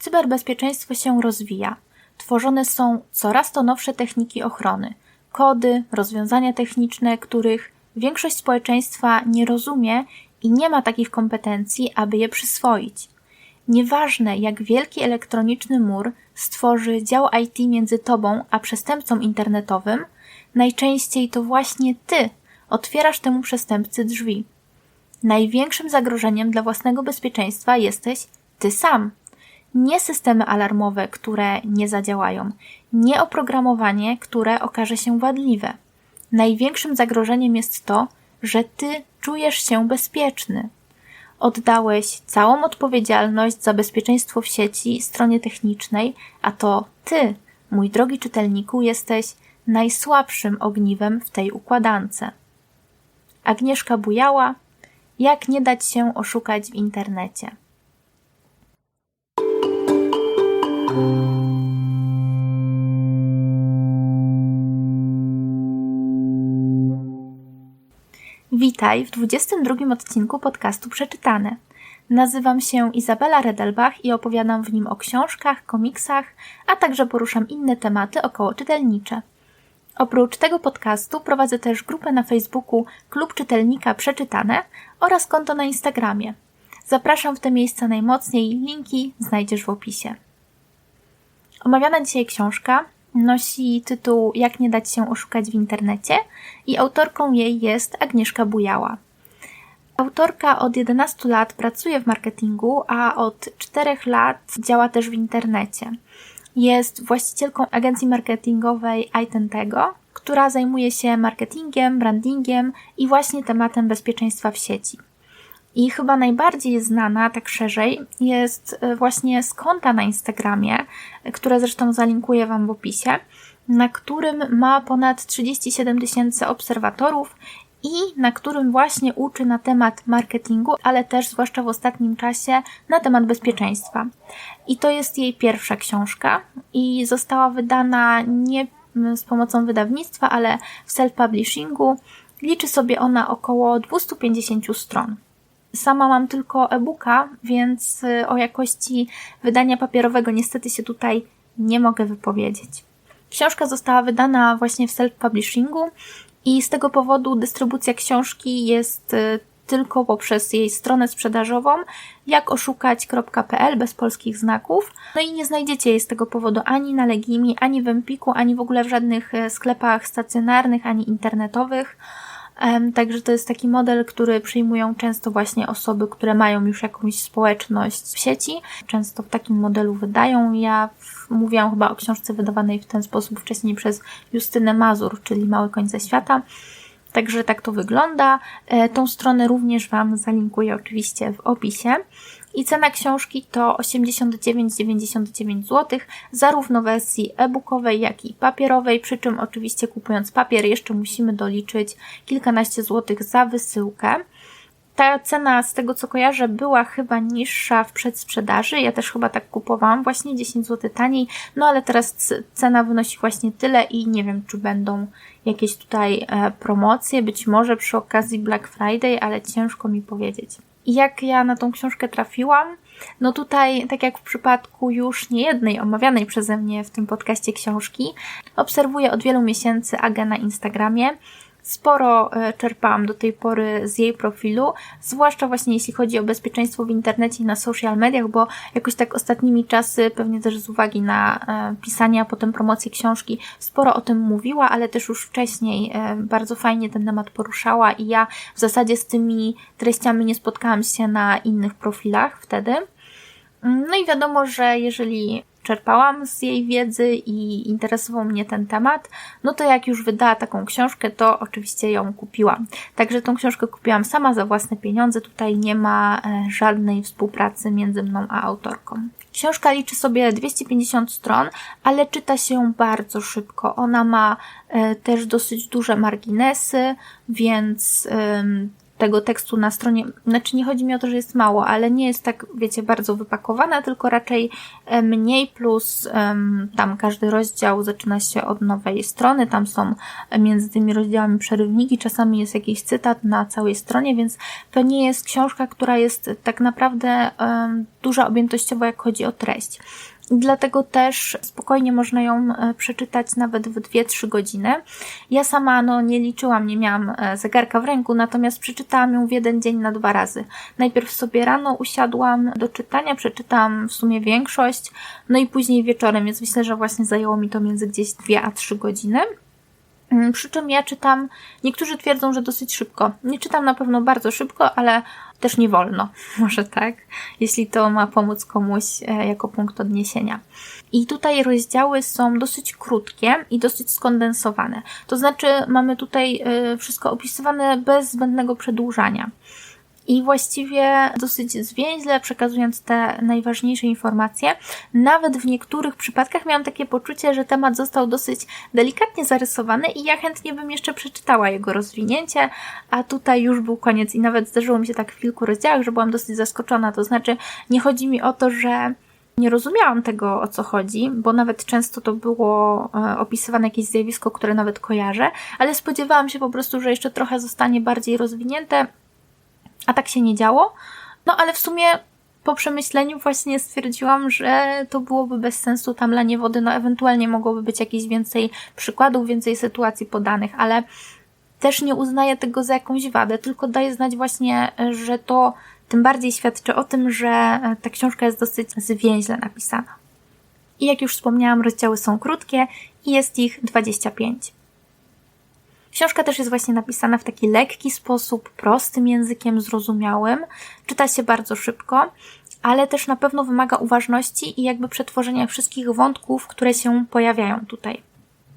cyberbezpieczeństwo się rozwija. Tworzone są coraz to nowsze techniki ochrony, kody, rozwiązania techniczne, których większość społeczeństwa nie rozumie i nie ma takich kompetencji, aby je przyswoić. Nieważne, jak wielki elektroniczny mur stworzy dział IT między tobą a przestępcą internetowym, najczęściej to właśnie ty otwierasz temu przestępcy drzwi. Największym zagrożeniem dla własnego bezpieczeństwa jesteś ty sam. Nie systemy alarmowe, które nie zadziałają, nie oprogramowanie, które okaże się wadliwe. Największym zagrożeniem jest to, że ty czujesz się bezpieczny. Oddałeś całą odpowiedzialność za bezpieczeństwo w sieci stronie technicznej, a to ty, mój drogi czytelniku, jesteś najsłabszym ogniwem w tej układance. Agnieszka Bujała, jak nie dać się oszukać w internecie. Witaj w 22 odcinku podcastu Przeczytane. Nazywam się Izabela Redelbach i opowiadam w nim o książkach, komiksach, a także poruszam inne tematy około czytelnicze. Oprócz tego podcastu prowadzę też grupę na Facebooku Klub Czytelnika Przeczytane oraz konto na Instagramie. Zapraszam w te miejsca najmocniej, linki znajdziesz w opisie. Omawiana dzisiaj książka nosi tytuł Jak nie dać się oszukać w internecie i autorką jej jest Agnieszka Bujała. Autorka od 11 lat pracuje w marketingu, a od 4 lat działa też w internecie. Jest właścicielką agencji marketingowej iTentego, która zajmuje się marketingiem, brandingiem i właśnie tematem bezpieczeństwa w sieci. I chyba najbardziej znana, tak szerzej, jest e, właśnie z konta na Instagramie, które zresztą zalinkuję Wam w opisie, na którym ma ponad 37 tysięcy obserwatorów i na którym właśnie uczy na temat marketingu, ale też zwłaszcza w ostatnim czasie na temat bezpieczeństwa. I to jest jej pierwsza książka i została wydana nie z pomocą wydawnictwa, ale w self-publishingu. Liczy sobie ona około 250 stron. Sama mam tylko e-booka, więc y, o jakości wydania papierowego niestety się tutaj nie mogę wypowiedzieć. Książka została wydana właśnie w self-publishingu i z tego powodu dystrybucja książki jest y, tylko poprzez jej stronę sprzedażową jakoszukać.pl bez polskich znaków. No i nie znajdziecie jej z tego powodu ani na Legimi, ani w Empiku, ani w ogóle w żadnych y, sklepach stacjonarnych, ani internetowych. Także to jest taki model, który przyjmują często właśnie osoby, które mają już jakąś społeczność w sieci. Często w takim modelu wydają. Ja mówiłam chyba o książce wydawanej w ten sposób wcześniej przez Justynę Mazur, czyli Mały koń ze świata. Także tak to wygląda. E, tą stronę również Wam zalinkuję oczywiście w opisie. I cena książki to 89,99 zł, zarówno w wersji e-bookowej, jak i papierowej, przy czym oczywiście kupując papier jeszcze musimy doliczyć kilkanaście złotych za wysyłkę. Ta cena, z tego co kojarzę, była chyba niższa w przedsprzedaży. Ja też chyba tak kupowałam, właśnie 10 zł taniej, no ale teraz cena wynosi właśnie tyle i nie wiem, czy będą jakieś tutaj e, promocje, być może przy okazji Black Friday, ale ciężko mi powiedzieć. Jak ja na tą książkę trafiłam? No tutaj, tak jak w przypadku już niejednej omawianej przeze mnie w tym podcaście książki, obserwuję od wielu miesięcy Agę na Instagramie. Sporo e, czerpałam do tej pory z jej profilu, zwłaszcza właśnie jeśli chodzi o bezpieczeństwo w internecie i na social mediach, bo jakoś tak ostatnimi czasy, pewnie też z uwagi na e, pisanie, a potem promocję książki, sporo o tym mówiła, ale też już wcześniej e, bardzo fajnie ten temat poruszała i ja w zasadzie z tymi treściami nie spotkałam się na innych profilach wtedy. No i wiadomo, że jeżeli czerpałam z jej wiedzy i interesował mnie ten temat, no to jak już wydała taką książkę, to oczywiście ją kupiłam. Także tą książkę kupiłam sama za własne pieniądze, tutaj nie ma e, żadnej współpracy między mną a autorką. Książka liczy sobie 250 stron, ale czyta się bardzo szybko. Ona ma e, też dosyć duże marginesy, więc tego tekstu na stronie, znaczy nie chodzi mi o to, że jest mało, ale nie jest tak, wiecie, bardzo wypakowana, tylko raczej e, mniej plus tam każdy rozdział zaczyna się od nowej strony, tam są między tymi rozdziałami przerywniki, czasami jest jakiś cytat na całej stronie, więc to nie jest książka, która jest tak naprawdę duża objętościowo, jak chodzi o treść. Dlatego też spokojnie można ją e, przeczytać nawet w 2-3 godziny. Ja sama no, nie liczyłam, nie miałam e, zegarka w ręku, natomiast przeczytałam ją w jeden dzień na dwa razy. Najpierw sobie rano usiadłam do czytania, przeczytałam w sumie większość, no i później wieczorem, więc myślę, że właśnie zajęło mi to między gdzieś 2 a 3 godziny. Mm, przy czym ja czytam, niektórzy twierdzą, że dosyć szybko. Nie czytam na pewno bardzo szybko, ale też nie wolno, może tak, jeśli to ma pomóc komuś e, jako punkt odniesienia. I tutaj rozdziały są dosyć krótkie i dosyć skondensowane. To znaczy, mamy tutaj e, wszystko opisywane bez zbędnego przedłużania i właściwie dosyć zwięźle przekazując te najważniejsze informacje. Nawet w niektórych przypadkach miałam takie poczucie, że temat został dosyć delikatnie zarysowany i ja chętnie bym jeszcze przeczytała jego rozwinięcie, a tutaj już był koniec i nawet zdarzyło mi się tak w kilku rozdziałach, że byłam dosyć zaskoczona. To znaczy, nie chodzi mi o to, że nie rozumiałam tego, o co chodzi, bo nawet często to było e, opisywane jakieś zjawisko, które nawet kojarzę, ale spodziewałam się po prostu, że jeszcze trochę zostanie bardziej rozwinięte, a tak się nie działo. No ale w sumie po przemyśleniu właśnie stwierdziłam, że to byłoby bez sensu tam lanie wody, no ewentualnie mogłoby być jakieś więcej przykładów, więcej sytuacji podanych, ale też nie uznaję tego za jakąś wadę, tylko daję znać właśnie, że to tym bardziej świadczy o tym, że ta książka jest dosyć zwięźle napisana. I jak już wspomniałam, rozdziały są krótkie i jest ich 25. Książka też jest właśnie napisana w taki lekki sposób, prostym językiem, zrozumiałym. Czyta się bardzo szybko, ale też na pewno wymaga uważności i jakby przetworzenia wszystkich wątków, które się pojawiają tutaj.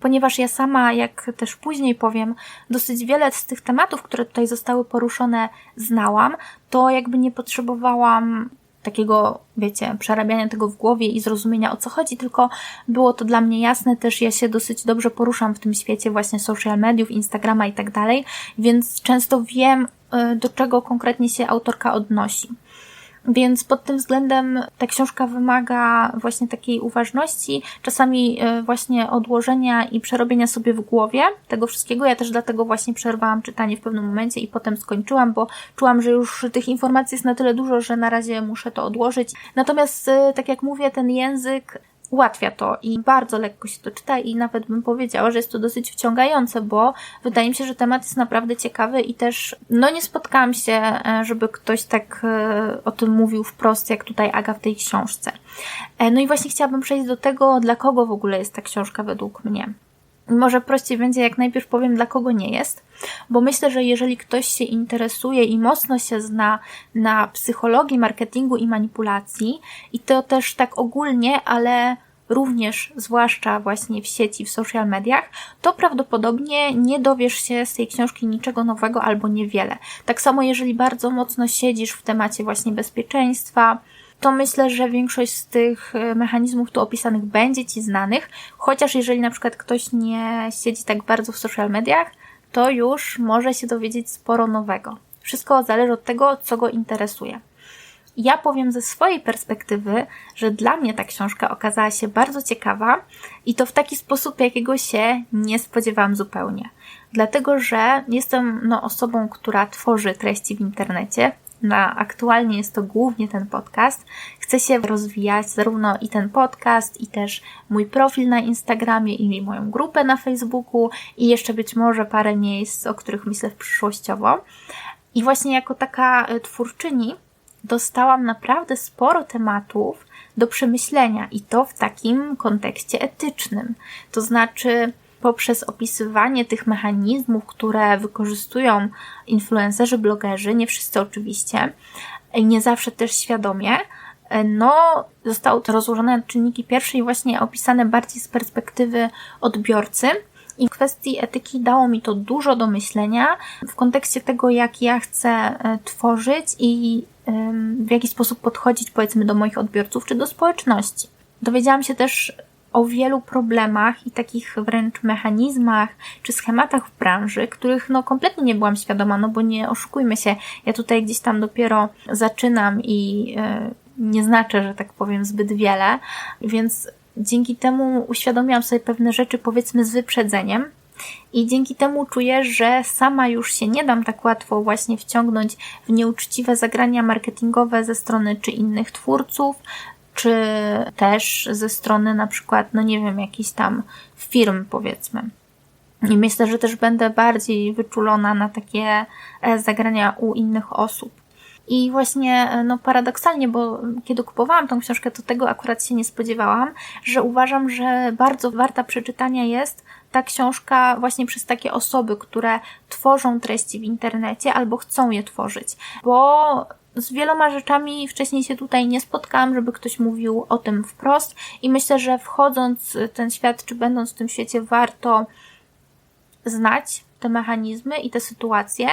Ponieważ ja sama, jak też później powiem, dosyć wiele z tych tematów, które tutaj zostały poruszone, znałam, to jakby nie potrzebowałam takiego, wiecie, przerabiania tego w głowie i zrozumienia o co chodzi, tylko było to dla mnie jasne, też ja się dosyć dobrze poruszam w tym świecie właśnie social mediów, Instagrama i tak dalej, więc często wiem, y, do czego konkretnie się autorka odnosi. Więc pod tym względem ta książka wymaga właśnie takiej uważności, czasami e, właśnie odłożenia i przerobienia sobie w głowie tego wszystkiego. Ja też dlatego właśnie przerwałam czytanie w pewnym momencie i potem skończyłam, bo czułam, że już tych informacji jest na tyle dużo, że na razie muszę to odłożyć. Natomiast, e, tak jak mówię, ten język ułatwia to i bardzo lekko się to czyta i nawet bym powiedziała, że jest to dosyć wciągające, bo wydaje mi się, że temat jest naprawdę ciekawy i też no nie spotkałam się, e, żeby ktoś tak e, o tym mówił wprost, jak tutaj Aga w tej książce. E, no i właśnie chciałabym przejść do tego, dla kogo w ogóle jest ta książka według mnie. Może prościej będzie, jak najpierw powiem, dla kogo nie jest, bo myślę, że jeżeli ktoś się interesuje i mocno się zna na psychologii, marketingu i manipulacji, i to też tak ogólnie, ale również zwłaszcza właśnie w sieci, w social mediach, to prawdopodobnie nie dowiesz się z tej książki niczego nowego albo niewiele. Tak samo jeżeli bardzo mocno siedzisz w temacie właśnie bezpieczeństwa, to myślę, że większość z tych e, mechanizmów tu opisanych będzie Ci znanych, chociaż jeżeli na przykład ktoś nie siedzi tak bardzo w social mediach, to już może się dowiedzieć sporo nowego. Wszystko zależy od tego, co go interesuje. Ja powiem ze swojej perspektywy, że dla mnie ta książka okazała się bardzo ciekawa i to w taki sposób, jakiego się nie spodziewałam zupełnie. Dlatego, że jestem no, osobą, która tworzy treści w internecie, na aktualnie jest to głównie ten podcast. Chcę się rozwijać, zarówno i ten podcast, i też mój profil na Instagramie, i moją grupę na Facebooku, i jeszcze być może parę miejsc, o których myślę przyszłościowo. I właśnie jako taka e, twórczyni dostałam naprawdę sporo tematów do przemyślenia i to w takim kontekście etycznym. To znaczy, poprzez opisywanie tych mechanizmów, które wykorzystują influencerzy, blogerzy, nie wszyscy oczywiście, nie zawsze też świadomie, no, zostało to rozłożone na czynniki pierwsze i właśnie opisane bardziej z perspektywy odbiorcy. I w kwestii etyki dało mi to dużo do myślenia w kontekście tego, jak ja chcę e, tworzyć i w jaki sposób podchodzić, powiedzmy, do moich odbiorców czy do społeczności. Dowiedziałam się też o wielu problemach i takich wręcz mechanizmach czy schematach w branży, których no kompletnie nie byłam świadoma, no bo nie oszukujmy się, ja tutaj gdzieś tam dopiero zaczynam i yy, nie znaczę, że tak powiem, zbyt wiele, więc dzięki temu uświadomiłam sobie pewne rzeczy, powiedzmy, z wyprzedzeniem. I dzięki temu czuję, że sama już się nie dam tak łatwo właśnie wciągnąć w nieuczciwe zagrania marketingowe ze strony czy innych twórców, czy też ze strony na przykład, no nie wiem, jakichś tam firm, powiedzmy. I myślę, że też będę bardziej wyczulona na takie e, zagrania u innych osób. I właśnie, e, no paradoksalnie, bo kiedy kupowałam tą książkę, to tego akurat się nie spodziewałam, że uważam, że bardzo warta przeczytania jest ta książka właśnie przez takie osoby, które tworzą treści w internecie albo chcą je tworzyć, bo z wieloma rzeczami wcześniej się tutaj nie spotkałam, żeby ktoś mówił o tym wprost. I myślę, że wchodząc w ten świat, czy będąc w tym świecie, warto znać te mechanizmy i te sytuacje,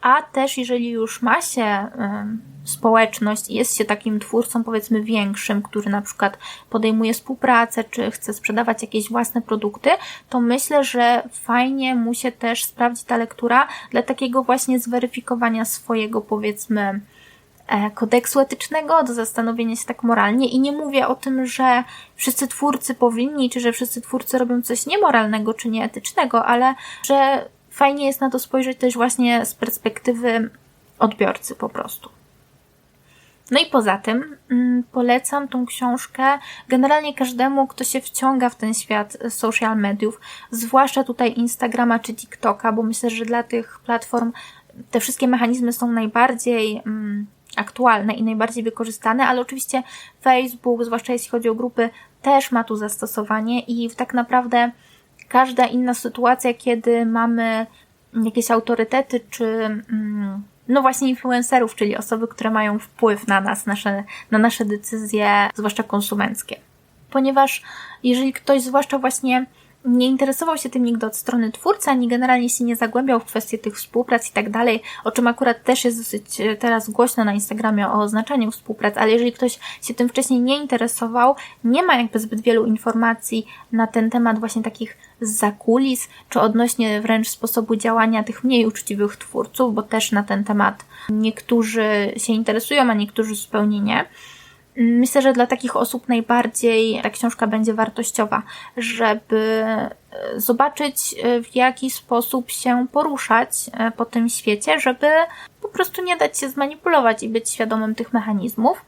a też jeżeli już ma się y, społeczność i jest się takim twórcą powiedzmy większym, który na przykład podejmuje współpracę, czy chce sprzedawać jakieś własne produkty, to myślę, że fajnie mu się też sprawdzić ta lektura dla takiego właśnie zweryfikowania swojego powiedzmy kodeksu etycznego, do zastanowienia się tak moralnie i nie mówię o tym, że wszyscy twórcy powinni, czy że wszyscy twórcy robią coś niemoralnego, czy nieetycznego, ale że fajnie jest na to spojrzeć też właśnie z perspektywy odbiorcy po prostu. No i poza tym mm, polecam tą książkę generalnie każdemu, kto się wciąga w ten świat social mediów, zwłaszcza tutaj Instagrama czy TikToka, bo myślę, że dla tych platform te wszystkie mechanizmy są najbardziej mm, aktualne i najbardziej wykorzystane, ale oczywiście Facebook, zwłaszcza jeśli chodzi o grupy, też ma tu zastosowanie i tak naprawdę każda inna sytuacja, kiedy mamy jakieś autorytety, czy mm, no właśnie influencerów, czyli osoby, które mają wpływ na nas, nasze, na nasze decyzje, zwłaszcza konsumenckie. Ponieważ jeżeli ktoś, zwłaszcza właśnie nie interesował się tym nigdy od strony twórcy, ani generalnie się nie zagłębiał w kwestie tych współprac i tak dalej, o czym akurat też jest dosyć e, teraz głośno na Instagramie o oznaczaniu współprac, ale jeżeli ktoś się tym wcześniej nie interesował, nie ma jakby zbyt wielu informacji na ten temat właśnie takich z zakulis, czy odnośnie wręcz sposobu działania tych mniej uczciwych twórców, bo też na ten temat niektórzy się interesują, a niektórzy zupełnie nie Myślę, że dla takich osób najbardziej ta książka będzie wartościowa, żeby e, zobaczyć, e, w jaki sposób się poruszać e, po tym świecie, żeby po prostu nie dać się zmanipulować i być świadomym tych mechanizmów.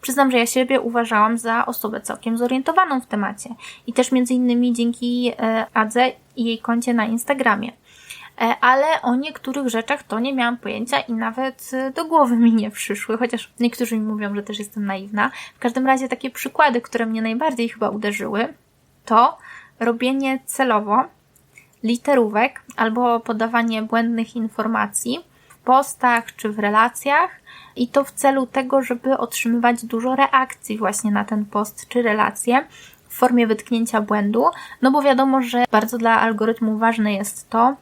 Przyznam, że ja siebie uważałam za osobę całkiem zorientowaną w temacie i też między innymi dzięki Adze i jej koncie na Instagramie. E, ale o niektórych rzeczach to nie miałam pojęcia i nawet e, do głowy mi nie przyszły, chociaż niektórzy mi mówią, że też jestem naiwna. W każdym razie takie przykłady, które mnie najbardziej chyba uderzyły, to robienie celowo literówek albo podawanie błędnych informacji w postach czy w relacjach i to w celu tego, żeby otrzymywać dużo reakcji właśnie na ten post czy relację w formie wytknięcia błędu, no bo wiadomo, że bardzo dla algorytmu ważne jest to,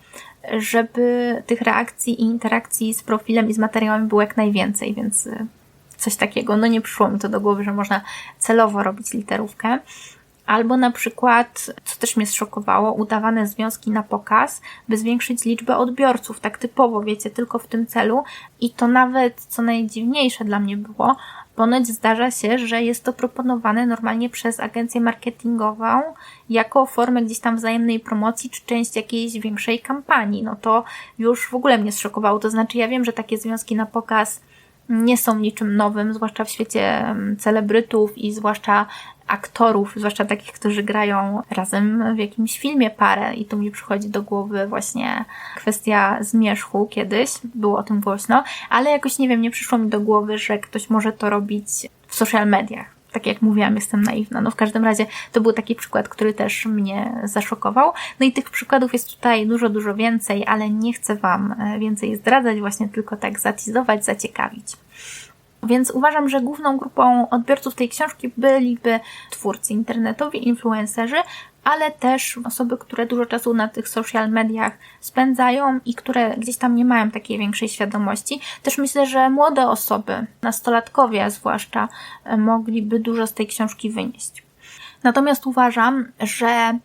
żeby tych reakcji i interakcji z profilem i z materiałami było jak najwięcej, więc y, coś takiego. No nie przyszło mi to do głowy, że można celowo robić literówkę. Albo na przykład, co też mnie zszokowało, udawane związki na pokaz, by zwiększyć liczbę odbiorców, tak typowo, wiecie, tylko w tym celu. I to nawet, co najdziwniejsze dla mnie było, Ponoć zdarza się, że jest to proponowane normalnie przez agencję marketingową jako formę gdzieś tam wzajemnej promocji czy część jakiejś większej kampanii. No to już w ogóle mnie zszokowało. To znaczy, ja wiem, że takie związki na pokaz nie są niczym nowym, zwłaszcza w świecie celebrytów i zwłaszcza aktorów, zwłaszcza takich, którzy grają razem w jakimś filmie parę. I tu mi przychodzi do głowy właśnie kwestia zmierzchu kiedyś, było o tym głośno, ale jakoś nie wiem, nie przyszło mi do głowy, że ktoś może to robić w social mediach. Tak jak mówiłam, jestem naiwna. No w każdym razie to był taki przykład, który też mnie zaszokował. No i tych przykładów jest tutaj dużo, dużo więcej, ale nie chcę Wam e, więcej zdradzać, właśnie tylko tak zatizować, zaciekawić. Więc uważam, że główną grupą odbiorców tej książki byliby twórcy internetowi, influencerzy, ale też osoby, które dużo czasu na tych social mediach spędzają i które gdzieś tam nie mają takiej większej świadomości. Też myślę, że młode osoby, nastolatkowie zwłaszcza, mogliby dużo z tej książki wynieść. Natomiast uważam, że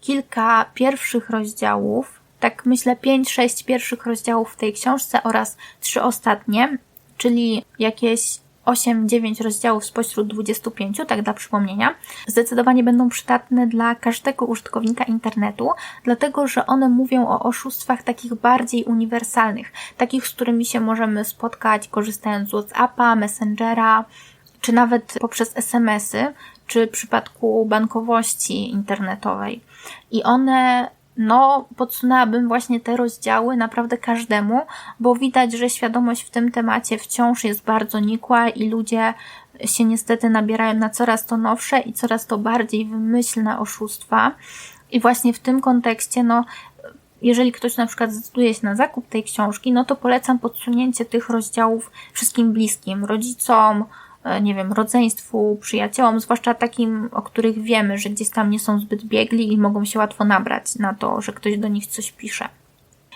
kilka pierwszych rozdziałów, tak myślę, 5-6 pierwszych rozdziałów w tej książce oraz trzy ostatnie, czyli jakieś 8-9 rozdziałów spośród 25, tak dla przypomnienia, zdecydowanie będą przydatne dla każdego użytkownika internetu, dlatego że one mówią o oszustwach takich bardziej uniwersalnych, takich, z którymi się możemy spotkać korzystając z WhatsAppa, Messengera, czy nawet poprzez SMS-y, czy w przypadku bankowości internetowej. I one no, podsunęłabym właśnie te rozdziały naprawdę każdemu, bo widać, że świadomość w tym temacie wciąż jest bardzo nikła i ludzie się niestety nabierają na coraz to nowsze i coraz to bardziej wymyślne oszustwa. I właśnie w tym kontekście, no, jeżeli ktoś na przykład zdecyduje się na zakup tej książki, no to polecam podsunięcie tych rozdziałów wszystkim bliskim, rodzicom, nie wiem, rodzeństwu, przyjaciołom, zwłaszcza takim, o których wiemy, że gdzieś tam nie są zbyt biegli i mogą się łatwo nabrać na to, że ktoś do nich coś pisze.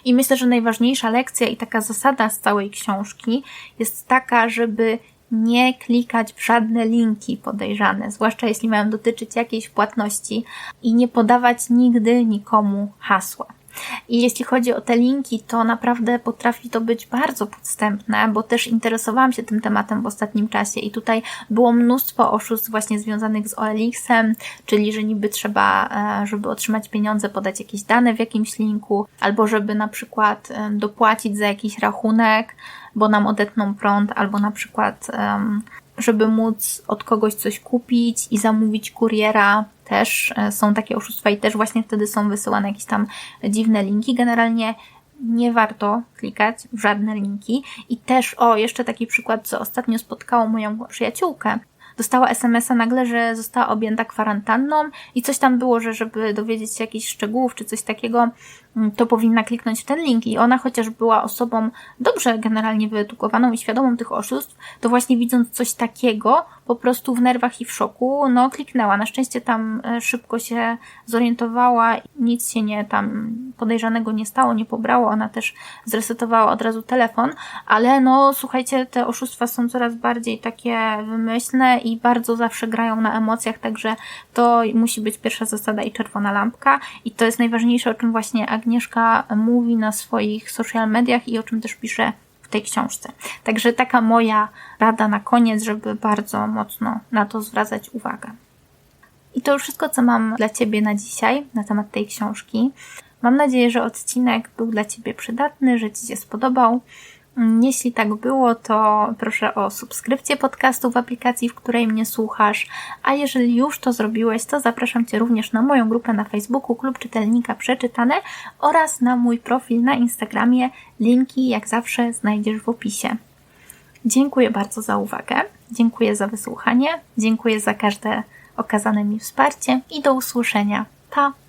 I myślę, że najważniejsza lekcja i taka zasada z całej książki jest taka, żeby nie klikać w żadne linki podejrzane, zwłaszcza jeśli mają dotyczyć jakiejś płatności i nie podawać nigdy nikomu hasła. I jeśli chodzi o te linki, to naprawdę potrafi to być bardzo podstępne, bo też interesowałam się tym tematem w ostatnim czasie i tutaj było mnóstwo oszustw właśnie związanych z OLX-em, czyli że niby trzeba, e, żeby otrzymać pieniądze, podać jakieś dane w jakimś linku, albo żeby na przykład e, dopłacić za jakiś rachunek, bo nam odetną prąd, albo na przykład żeby móc od kogoś coś kupić i zamówić kuriera. Też e, są takie oszustwa i też właśnie wtedy są wysyłane jakieś tam dziwne linki. Generalnie nie warto klikać w żadne linki. I też, o, jeszcze taki przykład, co ostatnio spotkało moją przyjaciółkę dostała SMS-a nagle, że została objęta kwarantanną i coś tam było, że żeby dowiedzieć się jakichś szczegółów czy coś takiego, to powinna kliknąć w ten link. I ona, chociaż była osobą dobrze generalnie wyedukowaną i świadomą tych oszustw, to właśnie widząc coś takiego, po prostu w nerwach i w szoku, no kliknęła. Na szczęście tam e, szybko się zorientowała, nic się nie tam podejrzanego nie stało, nie pobrało. Ona też zresetowała od razu telefon, ale no słuchajcie, te oszustwa są coraz bardziej takie wymyślne i bardzo zawsze grają na emocjach, także to musi być pierwsza zasada i czerwona lampka. I to jest najważniejsze, o czym właśnie Agnieszka mówi na swoich social mediach i o czym też pisze w tej książce. Także taka moja rada na koniec, żeby bardzo mocno na to zwracać uwagę. I to już wszystko, co mam dla Ciebie na dzisiaj na temat tej książki. Mam nadzieję, że odcinek był dla Ciebie przydatny, że Ci się spodobał. Jeśli tak było, to proszę o subskrypcję podcastu w aplikacji, w której mnie słuchasz. A jeżeli już to zrobiłeś, to zapraszam Cię również na moją grupę na Facebooku Klub Czytelnika Przeczytane oraz na mój profil na Instagramie. Linki, jak zawsze, znajdziesz w opisie. Dziękuję bardzo za uwagę, dziękuję za wysłuchanie, dziękuję za każde okazane mi wsparcie i do usłyszenia. Pa!